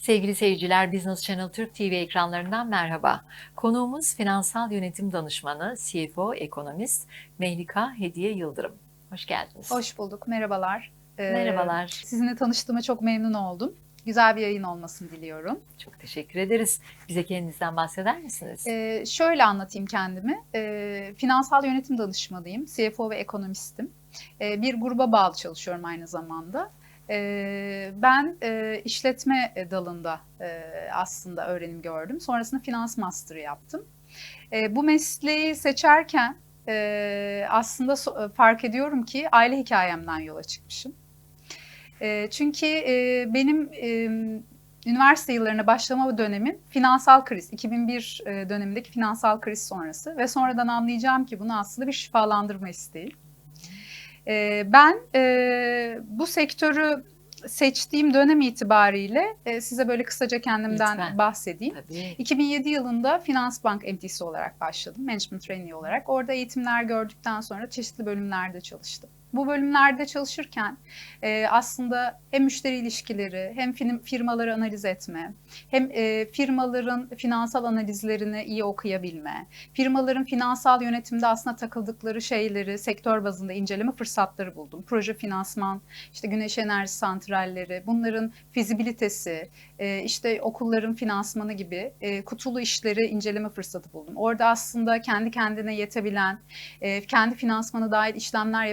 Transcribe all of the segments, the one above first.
Sevgili seyirciler, Business Channel Türk TV ekranlarından merhaba. Konuğumuz finansal yönetim danışmanı, CFO, ekonomist Mehlika Hediye Yıldırım. Hoş geldiniz. Hoş bulduk, merhabalar. Ee, Merhabalar. Sizinle tanıştığıma çok memnun oldum. Güzel bir yayın olmasını diliyorum. Çok teşekkür ederiz. Bize kendinizden bahseder misiniz? Ee, şöyle anlatayım kendimi. Ee, finansal yönetim danışmanıyım, CFO ve ekonomistim. Ee, bir gruba bağlı çalışıyorum aynı zamanda. Ee, ben e, işletme dalında e, aslında öğrenim gördüm. Sonrasında finans master'ı yaptım. E, bu mesleği seçerken e, aslında so- fark ediyorum ki aile hikayemden yola çıkmışım. E, çünkü e, benim e, üniversite yıllarına başlama dönemim finansal kriz, 2001 e, dönemindeki finansal kriz sonrası ve sonradan anlayacağım ki bunu aslında bir şifalandırma isteği. E, ben e, bu sektörü seçtiğim dönem itibariyle e, size böyle kısaca kendimden Lütfen. bahsedeyim. Tabii. 2007 yılında Finans Bank MT'si olarak başladım. Management Trainee olarak. Orada eğitimler gördükten sonra çeşitli bölümlerde çalıştım. Bu bölümlerde çalışırken e, aslında hem müşteri ilişkileri hem firmaları analiz etme, hem e, firmaların finansal analizlerini iyi okuyabilme, firmaların finansal yönetimde aslında takıldıkları şeyleri sektör bazında inceleme fırsatları buldum. Proje finansman, işte güneş enerji santralleri, bunların fizibilitesi, e, işte okulların finansmanı gibi e, kutulu işleri inceleme fırsatı buldum. Orada aslında kendi kendine yetebilen, e, kendi finansmanı dahil işlemler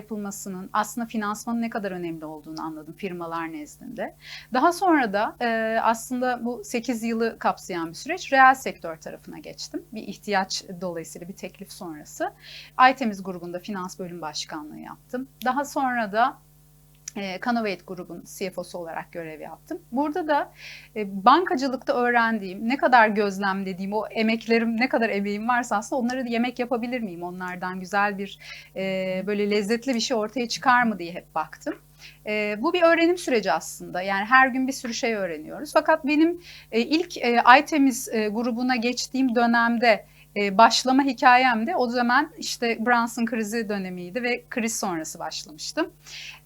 yapılmasının aslında finansmanın ne kadar önemli olduğunu anladım firmalar nezdinde. Daha sonra da e, aslında bu 8 yılı kapsayan bir süreç reel sektör tarafına geçtim. Bir ihtiyaç dolayısıyla bir teklif sonrası. Aytemiz grubunda finans bölüm başkanlığı yaptım. Daha sonra da e, Canovate grubun CFO'su olarak görev yaptım. Burada da e, bankacılıkta öğrendiğim, ne kadar gözlemlediğim, o emeklerim, ne kadar emeğim varsa aslında onları yemek yapabilir miyim? Onlardan güzel bir, e, böyle lezzetli bir şey ortaya çıkar mı diye hep baktım. E, bu bir öğrenim süreci aslında. Yani her gün bir sürü şey öğreniyoruz. Fakat benim e, ilk e, Aytemiz e, grubuna geçtiğim dönemde e, başlama hikayem de o zaman işte Brunson krizi dönemiydi ve kriz sonrası başlamıştım.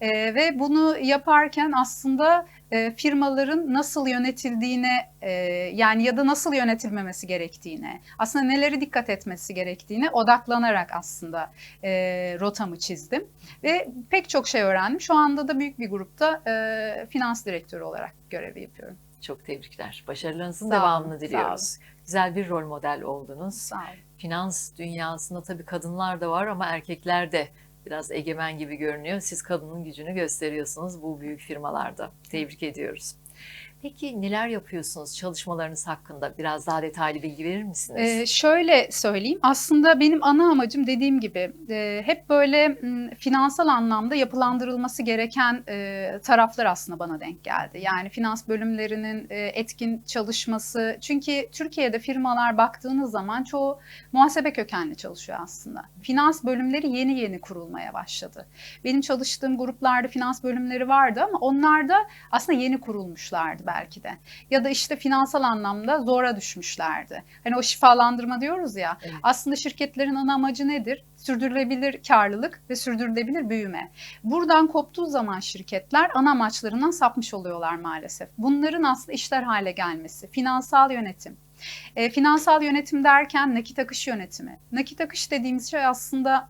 E, ve bunu yaparken aslında e, firmaların nasıl yönetildiğine e, yani ya da nasıl yönetilmemesi gerektiğine, aslında neleri dikkat etmesi gerektiğine odaklanarak aslında e, rotamı çizdim. Ve pek çok şey öğrendim. Şu anda da büyük bir grupta e, finans direktörü olarak görevi yapıyorum. Çok tebrikler. Başarılarınızın devamını sağ diliyoruz. Güzel bir rol model oldunuz. Sağ olun. Finans dünyasında tabii kadınlar da var ama erkekler de biraz egemen gibi görünüyor. Siz kadının gücünü gösteriyorsunuz bu büyük firmalarda. Tebrik ediyoruz. Peki neler yapıyorsunuz çalışmalarınız hakkında? Biraz daha detaylı bilgi verir misiniz? Ee, şöyle söyleyeyim. Aslında benim ana amacım dediğim gibi e, hep böyle m, finansal anlamda yapılandırılması gereken e, taraflar aslında bana denk geldi. Yani finans bölümlerinin e, etkin çalışması. Çünkü Türkiye'de firmalar baktığınız zaman çoğu muhasebe kökenli çalışıyor aslında. Finans bölümleri yeni yeni kurulmaya başladı. Benim çalıştığım gruplarda finans bölümleri vardı ama onlar da aslında yeni kurulmuşlardı belki de. Ya da işte finansal anlamda zora düşmüşlerdi. Hani o şifalandırma diyoruz ya. Evet. Aslında şirketlerin ana amacı nedir? Sürdürülebilir karlılık ve sürdürülebilir büyüme. Buradan koptuğu zaman şirketler ana amaçlarından sapmış oluyorlar maalesef. Bunların aslında işler hale gelmesi, finansal yönetim, e, finansal yönetim derken nakit akış yönetimi. Nakit akış dediğimiz şey aslında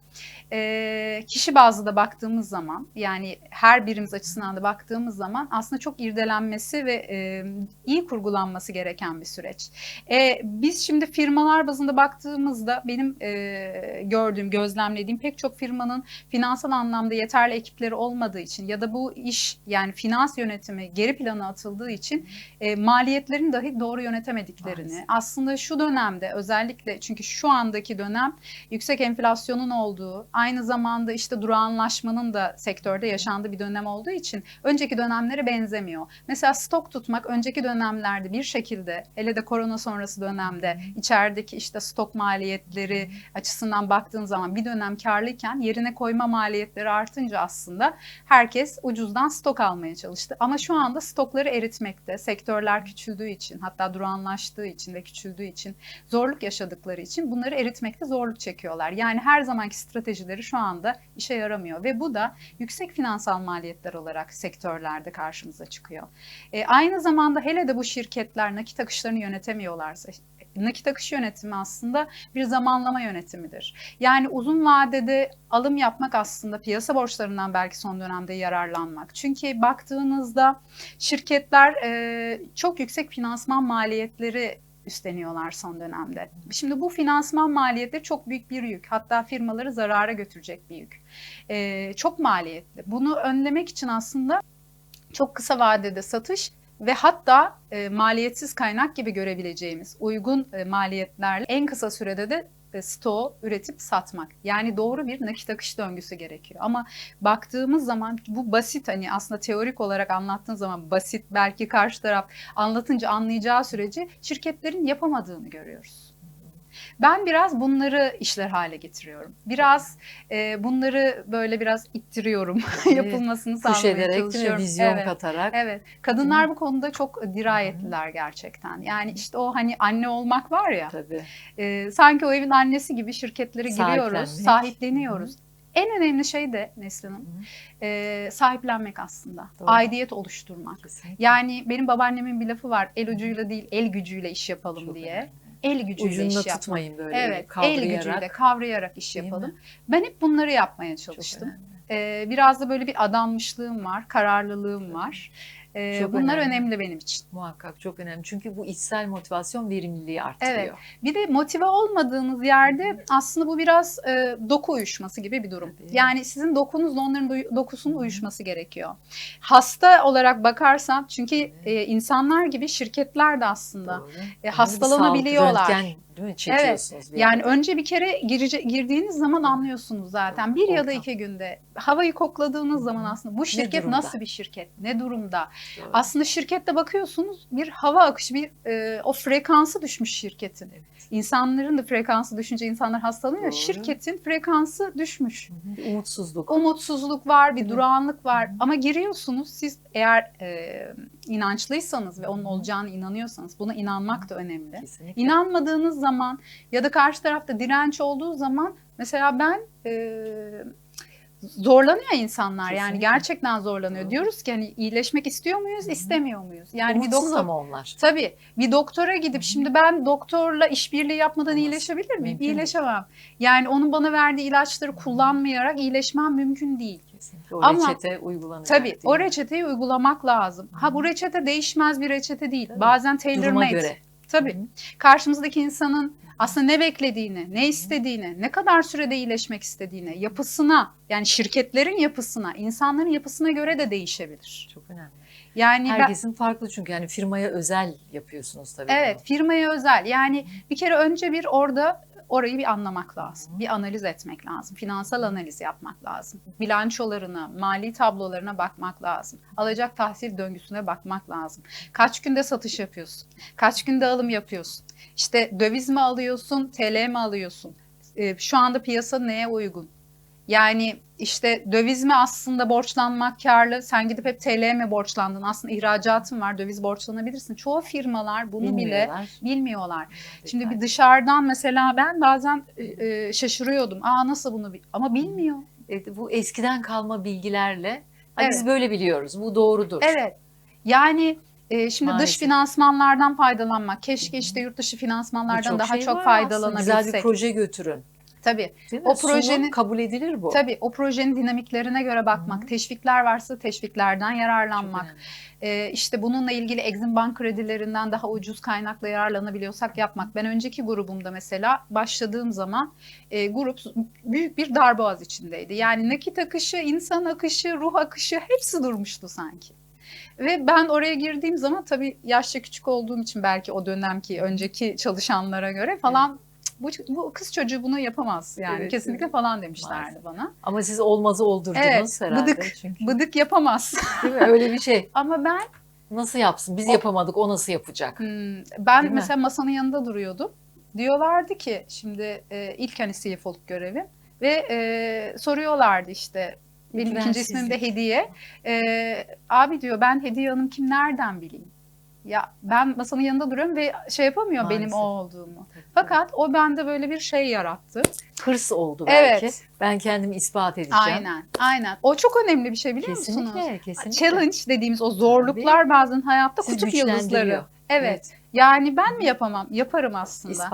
e, kişi bazlı da baktığımız zaman yani her birimiz açısından da baktığımız zaman aslında çok irdelenmesi ve e, iyi kurgulanması gereken bir süreç. E, biz şimdi firmalar bazında baktığımızda benim e, gördüğüm, gözlemlediğim pek çok firmanın finansal anlamda yeterli ekipleri olmadığı için ya da bu iş yani finans yönetimi geri plana atıldığı için e, maliyetlerini dahi doğru yönetemediklerini Maalesef. aslında şu dönemde özellikle çünkü şu andaki dönem yüksek enflasyonun olduğu aynı zamanda işte durağanlaşmanın da sektörde yaşandığı bir dönem olduğu için önceki dönemlere benzemiyor. Mesela stok tutmak önceki dönemlerde bir şekilde hele de korona sonrası dönemde içerideki işte stok maliyetleri açısından baktığın zaman bir dönem karlıyken yerine koyma maliyetleri artınca aslında herkes ucuzdan stok almaya çalıştı. Ama şu anda stokları eritmekte. Sektörler küçüldüğü için hatta durağanlaştığı için için ve küçüldüğü için, zorluk yaşadıkları için bunları eritmekte zorluk çekiyorlar. Yani her zamanki stratejileri şu anda işe yaramıyor ve bu da yüksek finansal maliyetler olarak sektörlerde karşımıza çıkıyor. E, aynı zamanda hele de bu şirketler nakit akışlarını yönetemiyorlarsa, nakit akış yönetimi aslında bir zamanlama yönetimidir. Yani uzun vadede alım yapmak aslında piyasa borçlarından belki son dönemde yararlanmak. Çünkü baktığınızda şirketler e, çok yüksek finansman maliyetleri üstleniyorlar son dönemde. Şimdi bu finansman maliyetleri çok büyük bir yük. Hatta firmaları zarara götürecek bir yük. E, çok maliyetli. Bunu önlemek için aslında çok kısa vadede satış ve hatta e, maliyetsiz kaynak gibi görebileceğimiz uygun e, maliyetlerle en kısa sürede de e, stoğu üretip satmak. Yani doğru bir nakit akış döngüsü gerekiyor. Ama baktığımız zaman bu basit hani aslında teorik olarak anlattığın zaman basit belki karşı taraf anlatınca anlayacağı süreci şirketlerin yapamadığını görüyoruz. Ben biraz bunları işler hale getiriyorum. Biraz e, bunları böyle biraz ittiriyorum. Yapılmasını Push sağlamaya ederek çalışıyorum. Vizyon Evet. katarak. Evet. Kadınlar bu konuda çok dirayetliler gerçekten. Yani işte o hani anne olmak var ya. Tabii. e, sanki o evin annesi gibi şirketlere giriyoruz, sahipleniyoruz. En önemli şey de Neslihan'ım e, sahiplenmek aslında. Doğru. Aidiyet oluşturmak. Kesinlikle. Yani benim babaannemin bir lafı var. El ucuyla değil, el gücüyle iş yapalım Çok diye. önemli. El gücüyle Ucunda iş yapmak. tutmayın böyle Evet, el kavrayarak. gücüyle kavrayarak iş yapalım. Ben hep bunları yapmaya çalıştım. Ee, biraz da böyle bir adanmışlığım var, kararlılığım var. Çok bunlar önemli. önemli benim için. Muhakkak çok önemli. Çünkü bu içsel motivasyon verimliliği arttırıyor. Evet. Bir de motive olmadığınız yerde aslında bu biraz e, doku uyuşması gibi bir durum. Tabii. Yani sizin dokunuzla onların dokusunun uyuşması gerekiyor. Hasta olarak bakarsam çünkü e, insanlar gibi şirketler de aslında Doğru. e, hastalanabiliyorlar. sağlık değil mi? Çekiyorsunuz bir Yani yerde. önce bir kere girece- girdiğiniz zaman anlıyorsunuz zaten. Bir ya da Ortam. iki günde havayı kokladığınız zaman aslında bu şirket nasıl bir şirket? Ne durumda? Doğru. Aslında şirkette bakıyorsunuz bir hava akışı, bir e, o frekansı düşmüş şirketin. Evet. İnsanların da frekansı düşünce insanlar hastalanıyor. Doğru. Şirketin frekansı düşmüş. Hı umutsuzluk. Umutsuzluk var, bir durağanlık var. Hı hı. Ama giriyorsunuz siz eğer e, inançlıysanız ve onun olacağını inanıyorsanız buna inanmak da önemli. Kesinlikle. İnanmadığınız zaman ya da karşı tarafta direnç olduğu zaman mesela ben e, zorlanıyor insanlar yani Kesinlikle. gerçekten zorlanıyor. Doğru. Diyoruz ki hani iyileşmek istiyor muyuz, Hı hı. istemiyor muyuz? Yani bir Umutsuz doktor ama onlar. Tabii bir doktora gidip şimdi ben doktorla işbirliği yapmadan Olmaz. iyileşebilir miyim? Mümkün değil. İyileşemem. Yani onun bana verdiği ilaçları kullanmayarak iyileşmem mümkün değil. Kesinlikle. O Ama- reçete uygulanacak. Tabii değil o reçeteyi uygulamak lazım. Ha bu reçete değişmez bir reçete değil. Tabii. Bazen tailor made. göre. Tabii. Karşımızdaki insanın aslında ne beklediğini, ne istediğini, ne kadar sürede iyileşmek istediğini, yapısına, yani şirketlerin yapısına, insanların yapısına göre de değişebilir. Çok önemli. Yani ben- Herkesin farklı çünkü yani firmaya özel yapıyorsunuz tabii. Evet, firmaya özel. Yani bir kere önce bir orada orayı bir anlamak lazım. Bir analiz etmek lazım. Finansal analiz yapmak lazım. Bilançolarına, mali tablolarına bakmak lazım. Alacak tahsil döngüsüne bakmak lazım. Kaç günde satış yapıyorsun? Kaç günde alım yapıyorsun? İşte döviz mi alıyorsun, TL mi alıyorsun? Şu anda piyasa neye uygun? Yani işte döviz mi aslında borçlanmak karlı? Sen gidip hep TL mi borçlandın? Aslında ihracatın var, döviz borçlanabilirsin. Çoğu firmalar bunu bile Bilmiyorlar. bilmiyorlar. Şimdi bir dışarıdan mesela ben bazen e, e, şaşırıyordum. Aa nasıl bunu bil-" ama bilmiyor. Evet, bu eskiden kalma bilgilerle "Ha, biz Evet. böyle biliyoruz. Bu doğrudur. Evet. Yani e, şimdi Maalesef. dış finansmanlardan faydalanmak. Keşke işte yurt dışı finansmanlardan Birçok daha şey çok faydalanabilsek. Güzel bir proje götürün. Tabii. Değil mi? O Sunun, projenin- kabul edilir bu. Tabii o projenin dinamiklerine göre bakmak, Hı. teşvikler varsa teşviklerden yararlanmak. Ee, işte bununla ilgili Exim Bank kredilerinden daha ucuz kaynakla yararlanabiliyorsak yapmak. Ben önceki grubumda mesela başladığım zaman e, grup büyük bir darboğaz içindeydi. Yani nakit akışı, insan akışı, ruh akışı hepsi durmuştu sanki. Ve ben oraya girdiğim zaman tabii yaşça küçük olduğum için belki o dönemki önceki çalışanlara göre falan "Cık, bu, bu kız çocuğu bunu yapamaz yani Evet, kesinlikle evet. falan demişlerdi Maalesef. bana. Ama siz olmazı oldurdunuz Evet, herhalde. bıdık, Çünkü, Bıdık yapamaz. değil mi? Öyle bir şey. Ama ben Nasıl yapsın? Biz O- yapamadık. O nasıl yapacak? Hmm, ben Değil mi? mesela masanın yanında duruyordum. Diyorlardı ki şimdi e, ilk hani CFO'luk görevim ve e, soruyorlardı işte benim ikinci ismim de. Hediye. E, abi diyor ben Hediye Hanım kim nereden bileyim? Ya ben masanın yanında duruyorum ve şey yapamıyor benim Maalesef. o olduğumu. Fakat o bende böyle bir şey yarattı. hırs oldu belki. Evet. Ben kendimi ispat edeceğim. Aynen, aynen. O çok önemli bir şey biliyor musunuz? Kesinlikle, kesinlikle. Challenge dediğimiz o zorluklar bazen hayatta Sizi kutup güçlendiriyor. yıldızları. Evet. Yani ben mi yapamam? Yaparım aslında. Değil mi?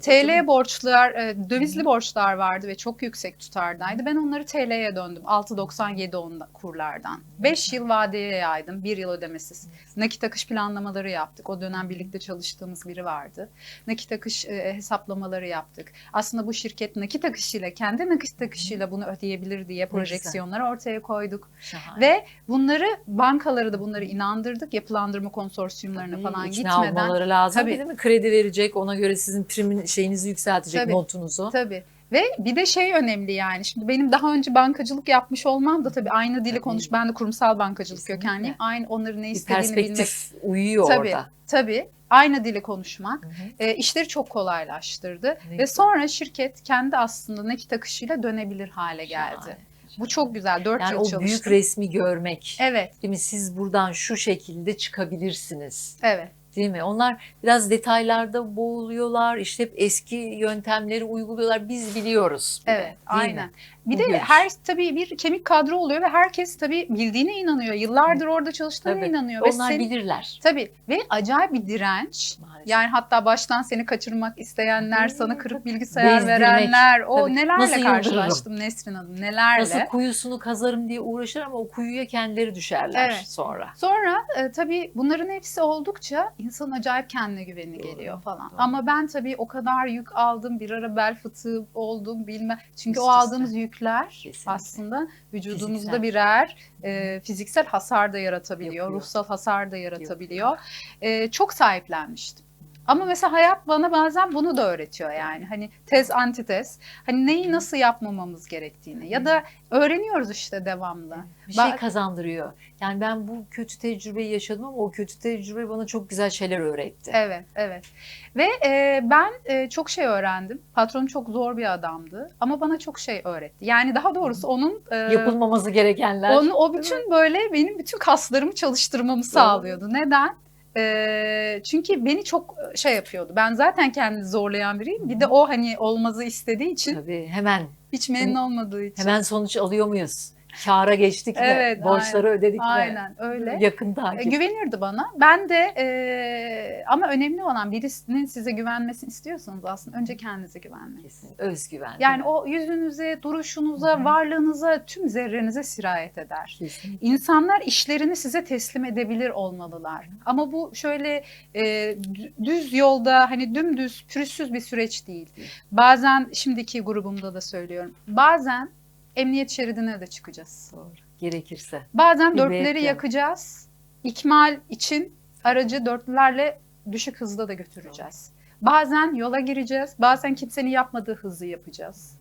TL borçlar, e, dövizli borçlar vardı ve çok yüksek tutardaydı. Ben onları TL'ye döndüm. 6.97 onda kurlardan. 5 yıl vadeye yaydım. 1 yıl ödemesiz. Nakit akış planlamaları yaptık. O dönem birlikte çalıştığımız biri vardı. Nakit akış e, hesaplamaları yaptık. Aslında bu şirket nakit akışıyla, kendi nakit akışıyla bunu ödeyebilir diye projeksiyonlar ortaya koyduk. Şahane. Ve bunları bankaları da bunları inandırdık. Yapılandırma konsorsiyumlarına falan gitmeden. Olmaları lazım Tabii. değil mi? Kredi verecek, ona göre sizin primin şeyinizi yükseltecek Tabii. notunuzu. Tabii. Ve bir de şey önemli yani. Şimdi benim daha önce bankacılık yapmış olmam da tabii aynı dili konuş. Ben de kurumsal bankacılık Kesinlikle. kökenliyim. Aynı onların ne Bir istediğini bilmek. perspektif uyuyor Tabii. orada. Tabii. Aynı dili konuşmak Hı hı. e, işleri çok kolaylaştırdı. Ne Ve güzel. sonra şirket kendi aslında nakit akışıyla dönebilir hale geldi. Şahane, Bu çok güzel. 4 yani yıl o çalıştım. büyük resmi görmek. Evet, Değil mi? Siz buradan şu şekilde çıkabilirsiniz. evet. Değil mi? Onlar biraz detaylarda boğuluyorlar. İşte hep eski yöntemleri uyguluyorlar. Biz biliyoruz. de, Evet, aynen. mi? Bir de her tabii bir kemik kadro oluyor ve herkes tabii bildiğine inanıyor. Yıllardır orada çalıştığına Tabii. inanıyor. Ve Onlar senin- bilirler. Tabii ve acayip bir direnç. Maalesef. Yani hatta baştan seni kaçırmak isteyenler, sana kırık bilgisayar Bezdirmek. verenler, o Tabii. nelerle Nasıl yıldırırım? karşılaştım Nesrin Hanım, nelerle. Nasıl kuyusunu kazarım diye uğraşır ama o kuyuya kendileri düşerler Evet. sonra. Sonra e, tabii bunların hepsi oldukça insanın acayip kendine güveni Doğru, geliyor falan. doğru. Ama ben tabii o kadar yük aldım, bir ara bel fıtığı oldum bilmem. Çünkü Üst o aldığımız yükler Kesinlikle. aslında vücudumuzda Fiziksel. birer e, fiziksel hasar da yaratabiliyor, Yapıyor. ruhsal hasar da yaratabiliyor. E, çok sahiplenmiştim. Ama mesela hayat bana bazen bunu da öğretiyor yani. Hani tez antitez. Hani neyi nasıl yapmamamız gerektiğini ya da öğreniyoruz işte devamlı. Bir şey kazandırıyor. Yani ben bu kötü tecrübeyi yaşadım ama o kötü tecrübe bana çok güzel şeyler öğretti. Evet, evet. Ve e, ben e, çok şey öğrendim. Patronum çok zor bir adamdı ama bana çok şey öğretti. Yani daha doğrusu onun e, Yapılmaması gerekenler. onu o bütün böyle benim bütün kaslarımı çalıştırmamı sağlıyordu. Neden? E, çünkü beni çok şey yapıyordu. Ben zaten kendini zorlayan biriyim. Bir de o hani olmazı istediği için Tabii hemen hiç memnun olmadığı için. hemen sonuç alıyor muyuz? Kâra geçtik? Evet, Borçları ödedik mi? Aynen öyle. Yakın E, takip. güvenirdi bana. Ben de e, ama önemli olan birisinin size güvenmesini istiyorsanız aslında önce kendinize güvenmek. Özgüven. Yani o yüzünüze, duruşunuza, Hı hı. varlığınıza, tüm zerrenize sirayet eder. Kesin. İnsanlar işlerini size teslim edebilir olmalılar. Ama bu şöyle e, dü- düz yolda hani dümdüz pürüzsüz bir süreç değil. Değil. Bazen şimdiki grubumda da söylüyorum. Bazen emniyet şeridine de çıkacağız. Doğru. Gerekirse. Bazen Bir bekle. yakacağız. İkmal için aracı dörtlülerle düşük hızda da götüreceğiz. Bazen yola gireceğiz. Bazen kimsenin yapmadığı hızı yapacağız.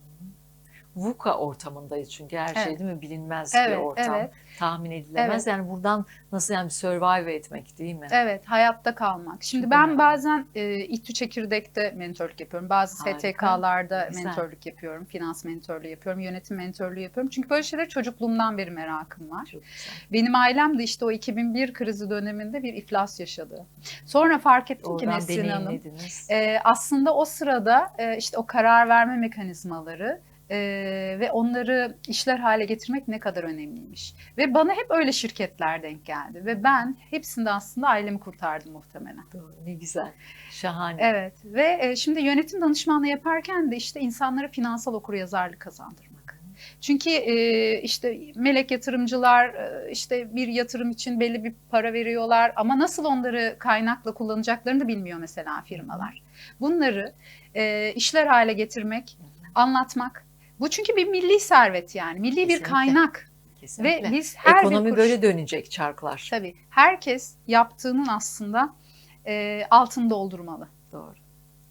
VUCA ortamındayız çünkü her şey Evet. değil mi? Bilinmez Evet, bir ortam. evet. Tahmin edilemez. Yani buradan nasıl yani survive etmek değil mi? Evet, hayatta kalmak. Şimdi ben bazen e, İTÜ Çekirdek'te mentorluk yapıyorum. Bazı Harika. STK'larda Güzel. mentorluk yapıyorum. Finans mentorluğu yapıyorum. Yönetim mentorluğu yapıyorum. Çünkü böyle şeyler çocukluğumdan beri merakım var. Çok güzel. Benim ailem de işte o 2001 krizi döneminde bir iflas yaşadı. Sonra fark ettim ki Oradan Nesrin Hanım. Ee, aslında o sırada e, işte o karar verme mekanizmaları e, ve onları işler hale getirmek ne kadar önemliymiş. Ve bana hep öyle şirketler denk geldi ve ben hepsinde aslında ailemi kurtardım muhtemelen. Doğru, ne güzel. Şahane. Evet ve e, şimdi yönetim danışmanlığı yaparken de işte insanlara finansal okuryazarlık kazandırmak. Çünkü e, işte melek yatırımcılar e, işte bir yatırım için belli bir para veriyorlar ama nasıl onları kaynakla kullanacaklarını da bilmiyor mesela firmalar. Bunları e, işler hale getirmek, anlatmak. Bu çünkü bir milli servet yani, milli bir Kesinlikle. kaynak Kesinlikle. ve biz her bir Ekonomi kuruş- böyle dönecek çarklar. tabii herkes yaptığının aslında e, altını doldurmalı. Doğru.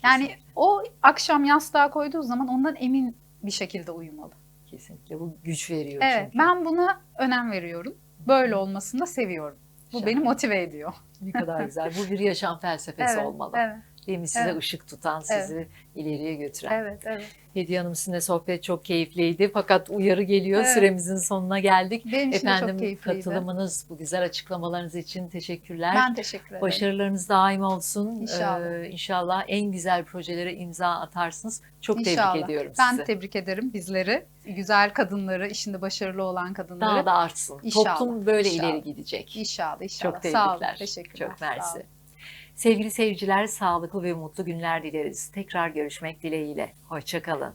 Yani Kesinlikle. o akşam yastığa koyduğu zaman ondan emin bir şekilde uyumalı. Kesinlikle. Bu güç veriyor Evet, çünkü. ben buna önem veriyorum. Böyle olmasını da seviyorum. Bu Şahane. beni motive ediyor. Ne kadar güzel. Bu bir yaşam felsefesi evet, olmalı. Evet. Değil mi? Size Evet. ışık tutan, sizi ileriye götüren. Evet, evet. Hediye Hanım sizinle sohbet çok keyifliydi. Fakat uyarı geliyor. Evet. Süremizin sonuna geldik. Benim için de çok Efendim keyifliydi. katılımınız, bu güzel açıklamalarınız için teşekkürler. Ben teşekkür ederim. Başarılarınız daim olsun. İnşallah. Ee, inşallah en güzel projelere imza atarsınız. Çok İnşallah. tebrik ediyorum Ben sizi. tebrik ederim bizleri. Güzel kadınları, işinde başarılı olan kadınları. Daha da artsın. İnşallah, Toplum böyle inşallah. ileri gidecek. İnşallah, inşallah. Çok Sağ olun. tebrikler. Teşekkürler. Çok Sağ mersi. olun. Sevgili seyirciler, sağlıklı ve mutlu günler dileriz. Tekrar görüşmek dileğiyle. Hoşçakalın.